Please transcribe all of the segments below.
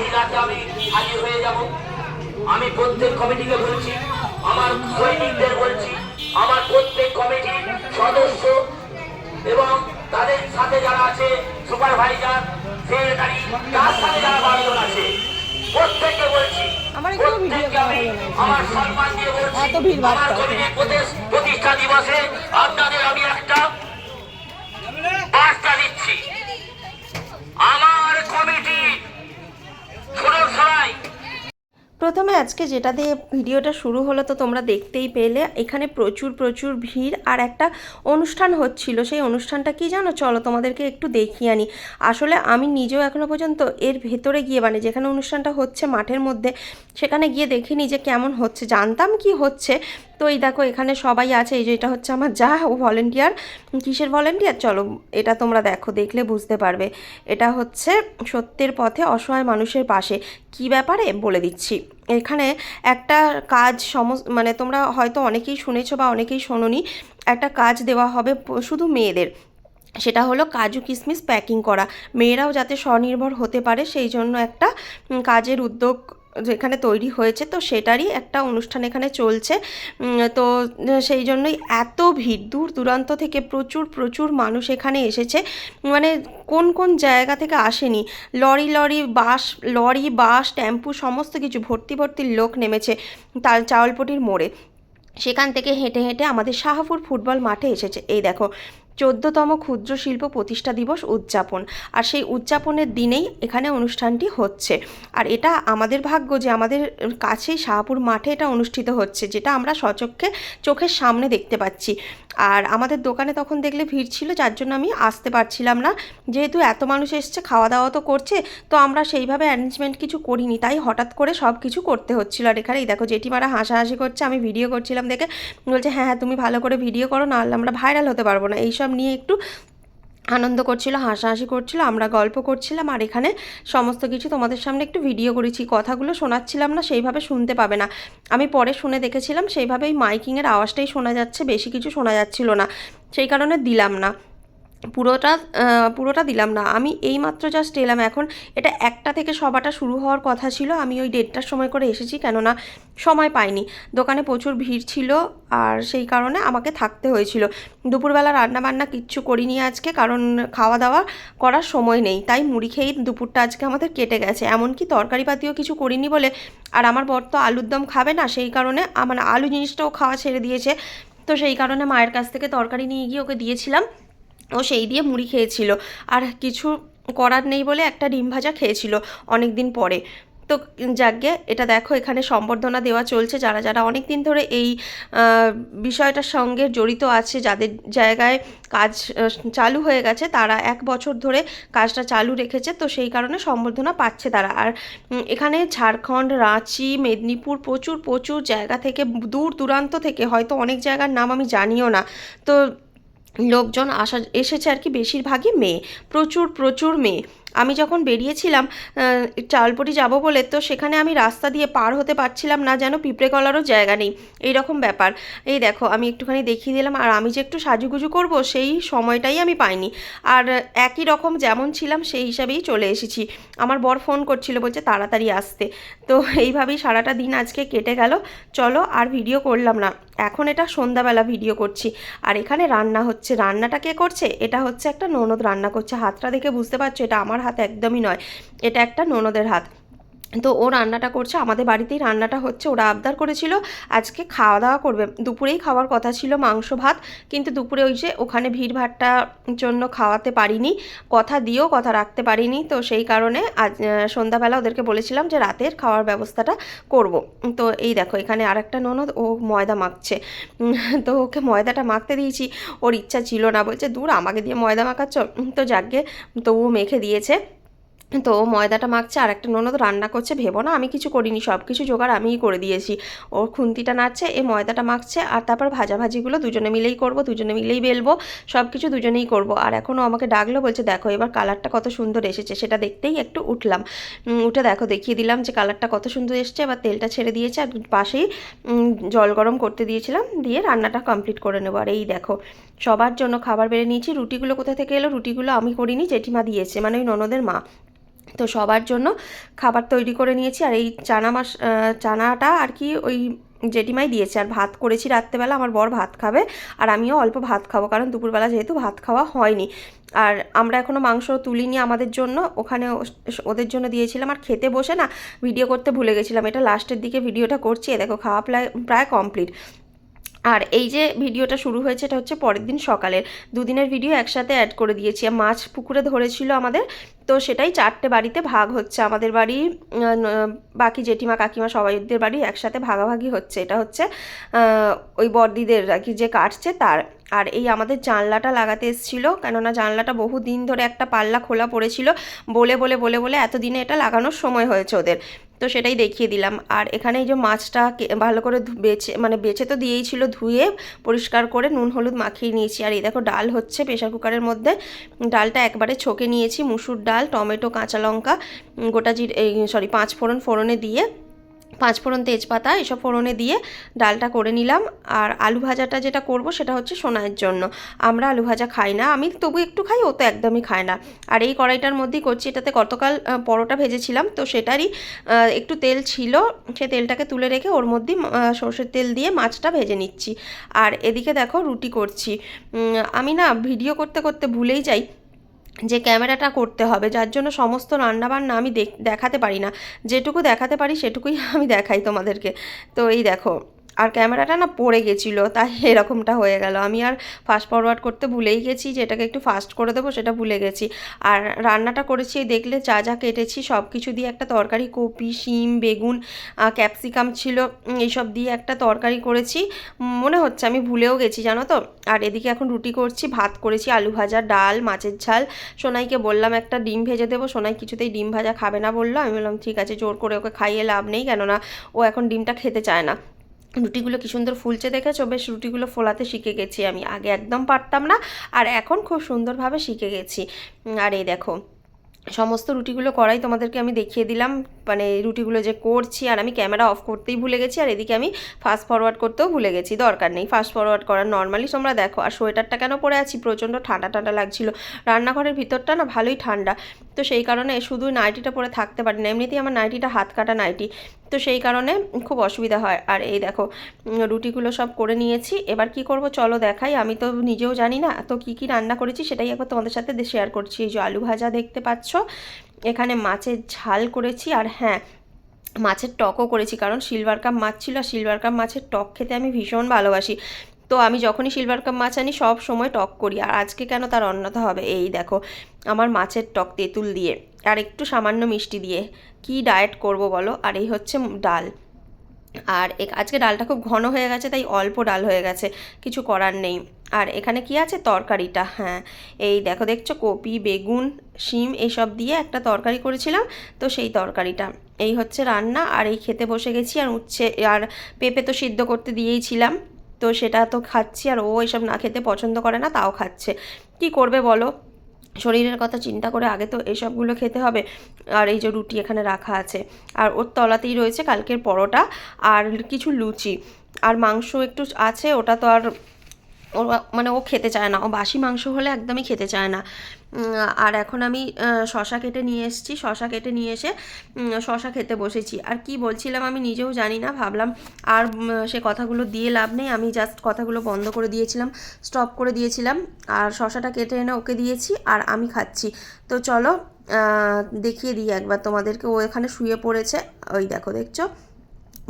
আমি হাজির হয়ে যাব। আমি প্রত্যেক কমিটিকে বলছি আমার সৈনিকদের বলছি আমার প্রত্যেক কমিটির সদস্য এবং তাদের সাথে যারা আছে সুপারভাইজার সেক্রেটারি তার সাথে যারা বারোজন আছে প্রত্যেককে বলছি আমার সম্মান দিয়ে আমার কমিটির প্রতিষ্ঠা দিবসে আপনাদের আমি একটা বার্তা দিচ্ছি। আমার কমিটি শুনুন সবাই প্রথমে আজকে যেটা দিয়ে ভিডিওটা শুরু হলো, তো তোমরা দেখতেই পেলে, এখানে প্রচুর প্রচুর ভিড় আর একটা অনুষ্ঠান হচ্ছিল। সেই অনুষ্ঠানটা কি জানো? চলো তোমাদেরকে একটু দেখিয়ে আনি। আসলে আমি নিজেও এখনও পর্যন্ত এর ভেতরে গিয়ে মানে যেখানে অনুষ্ঠানটা হচ্ছে মাঠের মধ্যে, সেখানে গিয়ে দেখিনি যে কেমন হচ্ছে। জানতাম কি হচ্ছে। তো এই দেখো, এখানে সবাই আছে। এই যে এটা হচ্ছে আমার যা, ও ভলেন্টিয়ার কিসের ভলেন্টিয়ার চলো, এটা তোমরা দেখো, দেখলে বুঝতে পারবে। এটা হচ্ছে সত্যের পথে অসহায় মানুষের পাশে। কি ব্যাপারে? বলে দিচ্ছি। এখানে একটা কাজ সমস মানে তোমরা হয়তো অনেকেই শুনেছো বা অনেকেই শোনোনি, একটা কাজ দেওয়া হবে শুধু মেয়েদের। সেটা হলো কাজু কিশমিশ প্যাকিং করা। মেয়েরাও যাতে স্বনির্ভর হতে পারে, সেই জন্য একটা কাজের উদ্যোগ যেখানে তৈরি হয়েছে, তো সেটারই একটা অনুষ্ঠান এখানে চলছে। তো সেই জন্যই এত ভিড়, দূর দূরান্ত থেকে প্রচুর প্রচুর মানুষ এখানে এসেছে। মানে কোন কোন জায়গা থেকে আসেনি? Lorry lorry, bus lorry, bus, tempo, সমস্ত কিছু ভর্তি ভর্তি লোক নেমেছে তাল চাওয়ালপটির মোড়ে। সেখান থেকে হেঁটে হেঁটে আমাদের শাহপুর ফুটবল মাঠে এসেছে। এই দেখো চোদ্দতম ক্ষুদ্র শিল্প প্রতিষ্ঠা দিবস উদযাপন। আর সেই উদযাপনের দিনেই এখানে অনুষ্ঠানটি হচ্ছে। আর এটা আমাদের ভাগ্য যে আমাদের কাছেই শাহপুর মাঠে এটা অনুষ্ঠিত হচ্ছে, যেটা আমরা সচক্ষে চোখের সামনে দেখতে পাচ্ছি। আর আমাদের দোকানে তখন দেখলে ভিড় ছিল, যার জন্য আমি আসতে পারছিলাম না। যেহেতু এত মানুষ এসছে খাওয়া দাওয়া তো করছে, তো আমরা সেইভাবে অ্যারেঞ্জমেন্ট কিছু করিনি। তাই হঠাৎ করে সব কিছু করতে হচ্ছিল। আর এখানে এই দেখো, জেঠিমারা হাসাহাসি করছে, আমি ভিডিও করছিলাম দেখে। বলছে হ্যাঁ হ্যাঁ তুমি ভালো করে ভিডিও করো, নাহলে আমরা ভাইরাল হতে পারব না। এইসব নিয়ে একটু আনন্দ করছিল, হাসাহাসি করছিল, আমরা গল্প করছিলাম আর এখানে সমস্ত কিছু তোমাদের সামনে একটু ভিডিও করেছি। কথাগুলো শোনাচ্ছিলাম না, সেইভাবে শুনতে পাবে না। আমি পরে শুনে দেখেছিলাম সেইভাবেই মাইকিংয়ের আওয়াজটাই শোনা যাচ্ছে, বেশি কিছু শোনা যাচ্ছিল না। সেই কারণে দিলাম না। পুরোটা পুরোটা দিলাম না। আমি এইমাত্র জাস্ট এলাম এখন। এটা একটা থেকে সবাটা শুরু হওয়ার কথা ছিল। আমি ওই দেড়টার সময় করে এসেছি কেননা সময় পাইনি। দোকানে প্রচুর ভিড় ছিল আর সেই কারণে আমাকে থাকতে হয়েছিল। দুপুরবেলা রান্না বান্না কিচ্ছু করিনি আজকে কারণ খাওয়া দাওয়া করার সময় নেই। তাই মুড়ি খেয়েই দুপুরটা আজকে আমাদের কেটে গেছে। এমনকি তরকারি পাতিও কিছু করিনি বলে আর আমার বর তো আলুর দম খাবে না, সেই কারণে আমার আলু জিনিসটাও খাওয়া ছেড়ে দিয়েছে। তো সেই কারণে মায়ের কাছ থেকে তরকারি নিয়ে গিয়ে ওকে দিয়েছিলাম। ও সেই দিয়ে মুড়ি খেয়েছিল। আর কিছু করার নেই বলে একটা ডিম ভাজা খেয়েছিল অনেক দিন পরে। তো যাকে, এটা দেখো, এখানে সম্বর্ধনা দেওয়া চলছে। যারা যারা অনেক দিন ধরে এই বিষয়টার সঙ্গে জড়িত আছে, যাদের জায়গায় কাজ চালু হয়ে গেছে, তারা এক বছর ধরে কাজটা চালু রেখেছে। তো সেই কারণে সম্বর্ধনা পাচ্ছে তারা। আর এখানে ঝাড়খণ্ড, রাঁচি, মেদিনীপুর প্রচুর প্রচুর জায়গা থেকে দূর দূরান্ত থেকে, হয়তো অনেক জায়গার নাম আমি জানিও না। তো লোকজন আসা এসেছে আর কি বেশিরভাগই মেয়ে। প্রচুর প্রচুর মেয়ে। আমি যখন বেরিয়েছিলাম চালপটি যাব বলে, তো সেখানে আমি রাস্তা দিয়ে পার হতে পারছিলাম না যেন পিঁপড়ে কলারও জায়গা নেই। এই রকম ব্যাপার। এই দেখো, আমি একটুখানি দেখিয়ে দিলাম, আর আমি যে একটু সাজুগুজু করব, সেই সময়টাই আমি পাইনি। আর একই রকম যেমন ছিলাম, সেই হিসাবেই চলে এসেছি। আমার বর ফোন করছিল, বলছে তাড়াতাড়ি আসতে। তো এইভাবেই সারাটা দিন আজকে কেটে গেল। চলো, আর ভিডিও করলাম না। এখন এটা সন্ধ্যাবেলা ভিডিও করছি। আর এখানে রান্না হচ্ছে। রান্নাটা কে করছে? এটা হচ্ছে একটা ননদ রান্না করছে। হাতটা দেখে বুঝতে পারছ, এটা আমার হাত একদমই নয়। এটা একটা ননদের হাত। তো ও রান্নাটা করছে, আমাদের বাড়িতেই রান্নাটা হচ্ছে, ওরা আবদার করেছিল আজকে খাওয়া দাওয়া করবে। দুপুরেই খাওয়ার কথা ছিল মাংস ভাত, কিন্তু দুপুরে ওই যে ওখানে ভিড় ভাট্টার জন্য খাওয়াতে পারিনি, কথা দিয়েও কথা রাখতে পারিনি, তো সেই কারণে আজ সন্ধ্যাবেলা ওদেরকে বলেছিলাম যে রাতের খাওয়ার ব্যবস্থাটা করব। তো এই দেখো, এখানে আরেকটা ননদ, ও ময়দা মাখছে। তো ওকে ময়দাটা মাখতে দিয়েছি, ওর ইচ্ছা ছিল না, বলছে, দূর, আমাকে দিয়ে ময়দা মাখাচ্ছ? তো যাকে তবুও মেখে দিয়েছে। তো ময়দাটা মাখছে আর একটা ননদ রান্না করছে, ভেবো না, আমি কিছু করিনি সব কিছু জোগাড় আমিই করে দিয়েছি। ওর খুন্তিটা নাড়ছে, এ ময়দাটা মাখছে, আর তারপর ভাজাভাজিগুলো দুজনে মিলেই করব, দুজনে মিলেই বেলবো সব কিছু দুজনেই করব। আর এখনও আমাকে ডাকলো, বলছে, দেখো, এবার কালারটা কত সুন্দর এসেছে। সেটা দেখতেই একটু উঠলাম। উঠে দেখো, দেখিয়ে দিলাম যে কালারটা কত সুন্দর এসছে। এবার তেলটা ছেড়ে দিয়েছে, আর পাশেই জল গরম করতে দিয়েছিলাম, দিয়ে রান্নাটা কমপ্লিট করে নেব। আর এই দেখো, সবার জন্য খাবার বেড়ে নিয়েছি। রুটিগুলো কোথা থেকে এলো? রুটিগুলো আমি করিনি, জেঠিমা দিয়েছে মানে ওই ননদের মা। তো সবার জন্য খাবার তৈরি করে নিয়েছি। আর এই চানা মাস চানাটা আর কি ওই জেঠিমাই দিয়েছে। আর ভাত করেছি রাত্রেবেলা, আমার বর ভাত খাবে আর আমিও অল্প ভাত খাব, কারণ দুপুরবেলা যেহেতু ভাত খাওয়া হয়নি। আর আমরা এখনও মাংস তুলিনি আমাদের জন্য, ওখানে ওদের জন্য দিয়েছিলাম। আর খেতে বসে না, ভিডিও করতে ভুলে গেছিলাম। এটা লাস্টের দিকে ভিডিওটা করছি। দেখো, খাওয়া প্রায় প্রায় কমপ্লিট আর এই যে ভিডিওটা শুরু হয়েছে, এটা হচ্ছে পরের দিন সকালের। দুদিনের ভিডিও একসাথে অ্যাড করে দিয়েছি। মাছ পুকুরে ধরেছিল আমাদের, তো সেটাই চারটে বাড়িতে ভাগ হচ্ছে। আমাদের বাড়ি বাকি জেঠিমা, কাকিমা সবাইদের বাড়ি একসাথে ভাগাভাগি হচ্ছে। এটা হচ্ছে ওই বর্দিদের আর কি যে কাটছে তার। আর এই আমাদের জানলাটা লাগাতে এসেছিল, কেননা জানলাটা বহু দিন ধরে একটা পাল্লা খোলা পড়েছিল। বলে বলে বলে বলে এতদিনে এটা লাগানোর সময় হয়েছে ওদের। তো সেটাই দেখিয়ে দিলাম। আর এখানে এই যে মাছটা ভালো করে বেছে মানে বেছে তো দিয়েই ছিল ধুয়ে পরিষ্কার করে নুন, হলুদ মাখিয়ে নিয়েছি। আর এই দেখো ডাল হচ্ছে প্রেশার কুকারের মধ্যে। ডালটা একবারে ছকে নিয়েছি। মুসুর ডাল, টমেটো, কাঁচা লঙ্কা, গোটা জিরে সরি, পাঁচ ফোড়ন ফোড়নে দিয়ে পাঁচ ফোড়ন তেজপাতা এসব ফোড়নে দিয়ে ডালটা করে নিলাম। আর আলু ভাজাটা যেটা করব সেটা হচ্ছে সোনাইয়ের জন্য। আমরা আলু ভাজা খাই না, আমি তবু একটু খাই, ও তো একদমই খায় না। আর এই কড়াইটার মধ্যেই করছি, এটাতে গতকাল পরোটা ভেজেছিলাম, তো সেটারই একটু তেল ছিল, সে তেলটাকে তুলে রেখে ওর মধ্যেই সর্ষের তেল দিয়ে মাছটা ভেজে নিচ্ছি। আর এদিকে দেখো রুটি করছি। আমি না ভিডিও করতে করতে ভুলেই যাই যে ক্যামেরাটা করতে হবে, যার জন্য সমস্ত রান্নাবান্না আমি দেখ- দেখাতে পারি না। যেটুকু দেখাতে পারি সেটুকুই আমি দেখাই তোমাদেরকে। তো এই দেখো আর ক্যামেরাটা না পড়ে গেছিল, তাই এরকমটা হয়ে গেল। আমি আর ফাস্ট ফরওয়ার্ড করতে ভুলেই গেছি যে এটাকে একটু ফাস্ট করে দেবো সেটা ভুলে গেছি। আর রান্নাটা করেছি, দেখলে যা যা কেটেছি, সব কিছু দিয়ে একটা তরকারি, কপি, শিম, বেগুন ক্যাপসিকাম ছিল এইসব দিয়ে একটা তরকারি করেছি। মনে হচ্ছে আমি ভুলেও গেছি, জানো তো? আর এদিকে এখন রুটি করছি, ভাত করেছি, আলু ভাজা, ডাল, মাছের ঝাল। সোনাইকে বললাম, একটা ডিম ভেজে দেবো। সোনাই কিছুতেই ডিম ভাজা খাবে না বলল। আমি বললাম, ঠিক আছে, জোর করে ওকে খাইয়ে লাভ নেই কেননা ও এখন ডিমটা খেতে চায় না। রুটিগুলো কি সুন্দর ফুলছে দেখেছ? বেশ রুটিগুলো ফোলাতে শিখে গেছি আমি। আগে একদম পারতাম না, আর এখন খুব সুন্দরভাবে শিখে গেছি। আর এই দেখো সমস্ত রুটিগুলো করাই তোমাদেরকে আমি দেখিয়ে দিলাম। মানে রুটিগুলো যে করছি আর আমি ক্যামেরা অফ করতেই ভুলে গেছি আর এদিকে আমি ফাস্ট ফরওয়ার্ড করতেও ভুলে গেছি, দরকার নেই। ফাস্ট ফরওয়ার্ড করার নর্মালি তোমরা দেখো, আর সোয়েটারটা কেন পরে আছি? প্রচণ্ড ঠান্ডা ঠান্ডা লাগছিল। রান্নাঘরের ভিতরটা না ভালোই ঠান্ডা। তো সেই কারণে শুধু নাইটিটা পরে থাকতে পারি না এমনিতেই আমার নাইটিটা হাত কাটা নাইটি তো সেই কারণে খুব অসুবিধা হয়। আর এই দেখো রুটিগুলো সব করে নিয়েছি। এবার কি করব চলো দেখাই। আমি তো নিজেও জানি না, তো কি কি রান্না করেছি সেটাই একবার তোমাদের সাথে শেয়ার করছি। এই যে আলু ভাজা দেখতে পাচ্ছ এখানে মাছের ঝাল করেছি আর হ্যাঁ মাছের টকও করেছি কারণ সিলভার কাপ মাছ ছিল আর সিলভার কাপ মাছের টক খেতে আমি ভীষণ ভালোবাসি। তো আমি যখনই সিলভার কাপ মাছ আনি সব সময় টক করি আর আজকে কেন তার অন্যথা হবে? এই দেখো, আমার মাছের টক তেঁতুল দিয়ে আর একটু সামান্য মিষ্টি দিয়ে। কি ডায়েট করব বলো? আর এই হচ্ছে ডাল। আর আজকে ডালটা খুব ঘন হয়ে গেছে, তাই অল্প ডাল হয়ে গেছে। কিছু করার নেই। আর এখানে কি আছে? তরকারিটা হ্যাঁ। এই দেখো, দেখছ? কপি, বেগুন, শিম এইসব দিয়ে একটা তরকারি করেছিলাম, তো সেই তরকারিটা। এই হচ্ছে রান্না, আর এই খেতে বসে গেছি, আর উচ্ছে, আর পেঁপে তো সিদ্ধ করতে দিয়েইছিলাম তো সেটা তো খাচ্ছি, আর ও এসব না খেতে পছন্দ করে না, তাও খাচ্ছে। কি করবে বলো? শরীরের কথা চিন্তা করে আগে তো এসবগুলো খেতে হবে, আর এই যে রুটি এখানে রাখা আছে। আর ওর তলাতেই রয়েছে কালকের পরোটা, আর কিছু লুচি। আর মাংস একটু আছে, ওটা তো আর ও মানে ও খেতে চায় না। ও বাসি মাংস হলে একদমই খেতে চায় না। আর এখন আমি শশা কেটে নিয়ে এসেছি। শশা কেটে নিয়ে এসে শশা খেতে বসেছি। আর কি বলছিলাম আমি নিজেও জানি না, ভাবলাম আর সে কথাগুলো দিয়ে লাভ নেই। আমি জাস্ট কথাগুলো বন্ধ করে দিয়েছিলাম স্টপ করে দিয়েছিলাম। আর শশাটা কেটে এনে ওকে দিয়েছি আর আমি খাচ্ছি। তো চলো দেখিয়ে দিই একবার তোমাদেরকে। ও এখানে শুয়ে পড়েছে। ওই দেখো, দেখছ?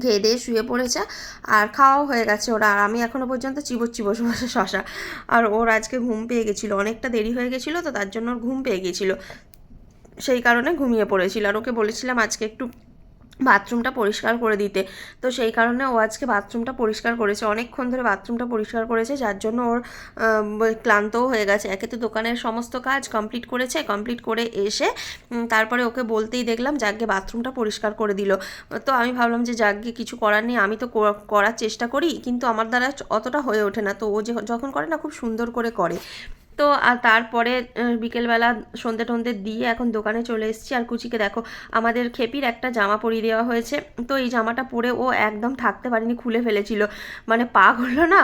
খেয়ে দিয়ে শুয়ে পড়েছে। আর খাওয়াও হয়ে গেছে ওরা। আর আমি এখনও পর্যন্ত চিবোচ্ছি বসে বসে শশা। আর ওর আজকে ঘুম পেয়ে গেছিল। অনেকটা দেরি হয়ে গেছিল তো তার জন্য ওর ঘুম পেয়ে গেছিল। সেই কারণে ঘুমিয়ে পড়েছিল। আর ওকে বলেছিলাম আজকে একটু বাথরুমটা পরিষ্কার করে দিতে। তো সেই কারণে ও আজকে বাথরুমটা পরিষ্কার করেছে। অনেকক্ষণ ধরে বাথরুমটা পরিষ্কার করেছে, যার জন্য ওর ক্লান্তও হয়ে গেছে। একে তো দোকানের সমস্ত কাজ কমপ্লিট করেছে কমপ্লিট করে এসে তারপরে ওকে বলতেই দেখলাম যাকে বাথরুমটা পরিষ্কার করে দিল। তো আমি ভাবলাম যে যাকে কিছু করার নেই, আমি তো কর- করার চেষ্টা করি, কিন্তু আমার দ্বারা অতটা হয়ে ওঠে না। তো ও যখন করে না, খুব সুন্দর করে করে। তো আর তারপরে বিকেলবেলা সন্ধে টন্ধে দিয়ে এখন দোকানে চলে এসেছি। আর কুচিকে দেখো, আমাদের খেপির একটা জামা পরিয়ে দেওয়া হয়েছে। তো এই জামাটা পরে ও একদম থাকতে পারেনি, খুলে ফেলেছিল। মানে পা হলো না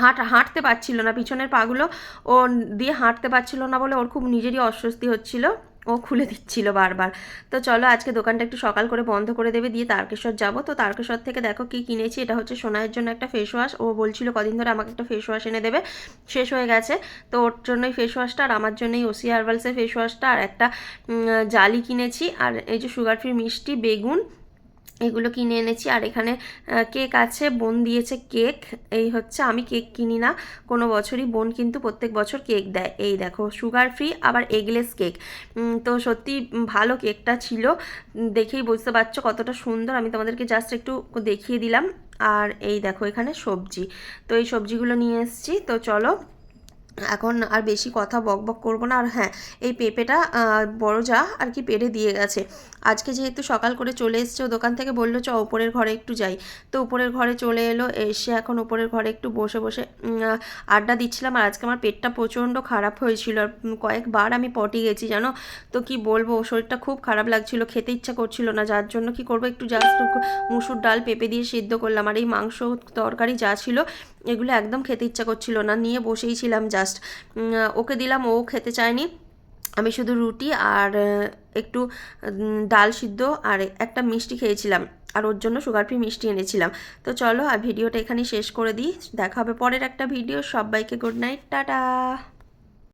হাঁট, হাঁটতে পারছিল না। পিছনের পাগুলো ও দিয়ে হাঁটতে পারছিল না বলে ওর খুব নিজেরই অস্বস্তি হচ্ছিল। ও খুলে দিচ্ছিল বারবার। তো চলো আজকে দোকানটা একটু সকাল করে বন্ধ করে দেবে, দিয়ে তারকেশ্বর যাব। তো তারকেশ্বর থেকে দেখো কি কিনেছি, এটা হচ্ছে সোনাইয়ের জন্য একটা ফেস ওয়াশ ও বলছিল কদিন ধরে আমাকে একটা ফেস ওয়াশ এনে দেবে। শেষ হয়ে গেছে। তো ওর জন্যই ফেস ওয়াশটা আর আমার জন্যই ওসি হার্বালসের ফেস ওয়াশটা আর একটা জালি কিনেছি। আর এই যে সুগার ফ্রি মিষ্টি, বেগুন এগুলো কিনে এনেছি। আর এখানে কেক আছে, বোন দিয়েছে কেক। এই হচ্ছে, আমি কেক কিনি না। কোনো বছরই বোন কিন্তু প্রত্যেক বছর কেক দেয়। এই দেখো সুগার ফ্রি আবার এগলেস কেক তো সত্যি ভালো কেকটা ছিল। দেখেই বুঝতে পারছ কতটা সুন্দর। আমি তোমাদেরকে জাস্ট একটু দেখিয়ে দিলাম। আর এই দেখো, এখানে সবজি। তো এই সবজিগুলো নিয়ে এসেছি। তো চলো এখন আর বেশি কথা বক বক করব না। আর হ্যাঁ এই পেঁপেটা বড় যা আর কি পেরে দিয়ে গেছে। আজকে যেহেতু সকাল করে চলে এসছে, ও দোকান থেকে বলল, চ, উপরের ঘরে একটু যাই। তো উপরের ঘরে চলে এলো, এসে এখন উপরের ঘরে একটু বসে বসে আড্ডা দিচ্ছিলাম। আর আজকে আমার পেটটা প্রচণ্ড খারাপ হয়েছিল। আর কয়েকবার আমি পটি গেছি, জানো? তো কি বলব, শরীরটা খুব খারাপ লাগছিল, খেতে ইচ্ছা করছিল না। যার জন্য কি করব, একটু জাস্ট মুসুর ডাল, পেঁপে দিয়ে সিদ্ধ করলাম। আর এই মাংস তরকারি যা ছিল এগুলো একদম খেতে ইচ্ছা করছিল না। নিয়ে বসেই ছিলাম জাস্ট ওকে দিলাম, ও খেতে চায়নি। আমি শুধু রুটি আর একটু ডাল সিদ্ধ আর একটা মিষ্টি খেয়েছিলাম। আর ওর জন্য সুগার ফ্রি মিষ্টি এনেছিলাম। তো চলো, আর ভিডিওটা এখানেই শেষ করে দিই। দেখা হবে পরের একটা ভিডিও সবাইকে গুড নাইট টাটা।